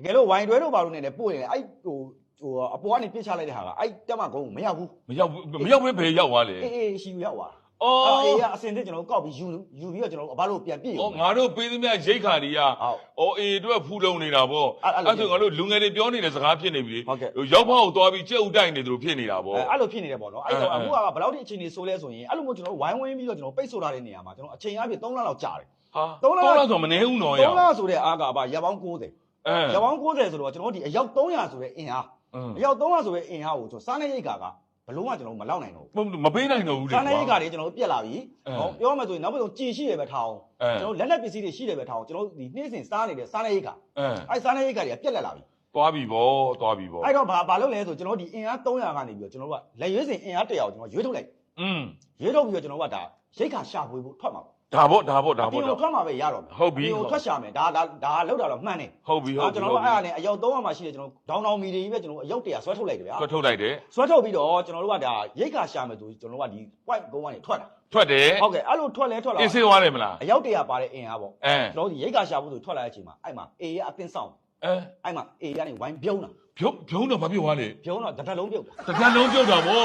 တကယ်လို့ဝိုင်တွဲတို့ဘာလို့နေလဲပို့ရင်အဲ့ဟိုဟိုအပေါ်ကနေပြစ်ချလိုက်တဲ့ဟာကအဲ့တက်မကုန်းကိုမရောက်ဘူးမရောက်ဘူးမရောက်ဘဲဘယ်ရောက်သွားလဲအေးအေးရှီယူရောက်သွားအော်အေးကအစင်တစ်ကျွန်တော်ကောက်ပြီးယူယူပြီးတော့ကျွန်တော်ဘာလို့ပြန်ပြည့်အော်ငါတို့ပေးသမျှရိတ်ခါတွေကဟုတ်အော်အေးအတွက်ဖူလုံနေတာပေါ့အဲ့အဲ့လိုအဲ့ဆိုငါတို့လူငယ်တွေပြောနေတဲ့စကားဖြစ်နေပြီဟုတ်ကဲ့ဟိုရောက်ဖောက်ကိုသွားပြီးကြက်ဥတိုက်နေသူတို့ဖြစ်နေတာပေါ့အဲ့လိုဖြစ်နေတယ်ပေါ့နော်အဲ့တော့အဲ့အခုကဘယ်လောက်ထိအချိန်ကြီးဆိုးလဲဆိုရင်အဲ့လိုမျိုးကျွန်တော်ဝိုင်းဝင်းပြီးတော့ကျွန်တော်ပိတ်ဆို့ထားတဲ့နေရာမှာကျွန်တော်အချိန်အပြည့်3လလောက်ကြာတယ်ဟာသုံးလတော့ဆိုမနေဘူးနော်ရ3လဆိုတဲ့အားကပါရက်ပေါင်း90 အဲရက်ပေါင်း90ဆိုတော့ကျွန်တော်ဒီအယောက်300ဆိုတဲ့အင်အားအင်းအယောက်300ဆိုတဲ့အင်အားကိုကျွန်တော်စားနေရိတ်ကာကဘလုံးကကျွန်တော်မလောက်နိုင်တော့ဘူးမပေးနိုင်တော့ဘူးလေစားနေရိတ်ကာတွေကျွန်တော်ပြက်လာပြီအဲဟောပြောမှဆိုရင်နောက်ပြီးတော့ကြည်ရှိတယ်ပဲထားအောင်အဲကျွန်တော်လက်လက်ပစ္စည်းတွေရှိတယ်ပဲထားအောင်ကျွန်တော်ဒီနေ့စဉ်စားနေတဲ့စားနေရိတ်ကာအဲအဲ့စားနေရိတ်ကာတွေကပြက်လက်လာပြီသွားပြီဗောသွားပြီဗောအဲ့တော့ဘာဘာလုပ်လဲဆိုကျွန်တော်ဒီအင်အား300ကနေပြီးတော့ကျွန်တော်ကလက်ရွေးစင်အင်အား100ကိုကျွန်တော်ရွေးထုတ်လိုက်อืมရွေးထုတ်ပြီးတော့ကျွန်တော်ကဒါရိတ်ခါရှာဖွေဖို့ထွက်မှာပေါ့ ဒါဗောဒါဗောဒါအဗောပြင်ဒါကိုထွက်မှာပဲရတော့မယ်ဟုတ်ပြီအပြင်ကိုထွက်ရှာမယ်ဒါဒါဒါလောက်တာတော့မှန်တယ်ဟုတ်ပြီဟုတ်ပြီကျွန်တော်ကအဲ့ဒါနဲ့အယောက်300မှာရှိတယ်ကျွန်တော်ဒေါင်းဒေါင်းမီတွေကြီးပဲကျွန်တော်အယောက်100ဆွဲထုတ်လိုက်တယ်ဗျာထွက်ထုတ်လိုက်တယ်ဆွဲထုတ်ပြီးတော့ကျွန်တော်တို့ကဒါရိတ်ခါရှာမယ်ဆိုကျွန်တော်တို့ကဒီ point ကုန်းကနေထွက်တာထွက်တယ်ဟုတ်ကဲ့အဲ့လိုထွက်လဲထွက်လာအေးဆေးသွားတယ်မလားအယောက်100ပါတဲ့အင်အားပေါ့အဲကျွန်တော်တို့ဒီရိတ်ခါရှာဖို့ဆိုထွက်လာတဲ့အချိန်မှာအဲ့မှာ A ရအတင်းဆောင်အဲအဲ့မှာ A ကနေဝိုင်းပြုံးတာဖြုံးဖြုံးတော့မပြောသွားလေပြုံးတော့တစ်ထပ်လုံးပြုတ်တာတစ်ခါလုံးပြုတ်တာဗော